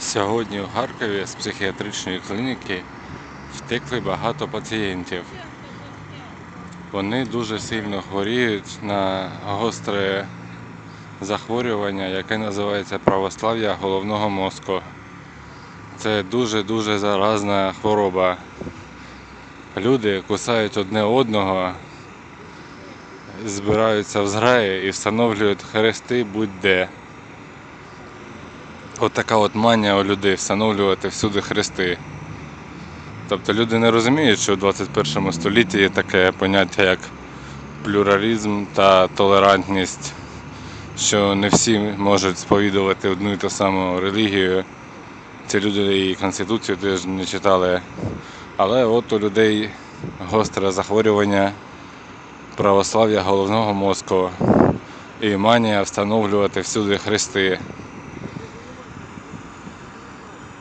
Сьогодні в Харкові з психіатричної клініки втекли багато пацієнтів. Вони дуже сильно хворіють на гостре захворювання, яке називається православ'я головного мозку. Це дуже-дуже заразна хвороба. Люди кусають одне одного, збираються в зграї і встановлюють хрести будь-де. От така от манія у людей встановлювати всюди хрести. Тобто люди не розуміють, що у 21 столітті є таке поняття як плюралізм та толерантність, що не всі можуть сповідувати одну і ту саму релігію. Ці люди і Конституцію теж не читали. Але от у людей гостре захворювання православ'я головного мозку і манія встановлювати всюди хрести.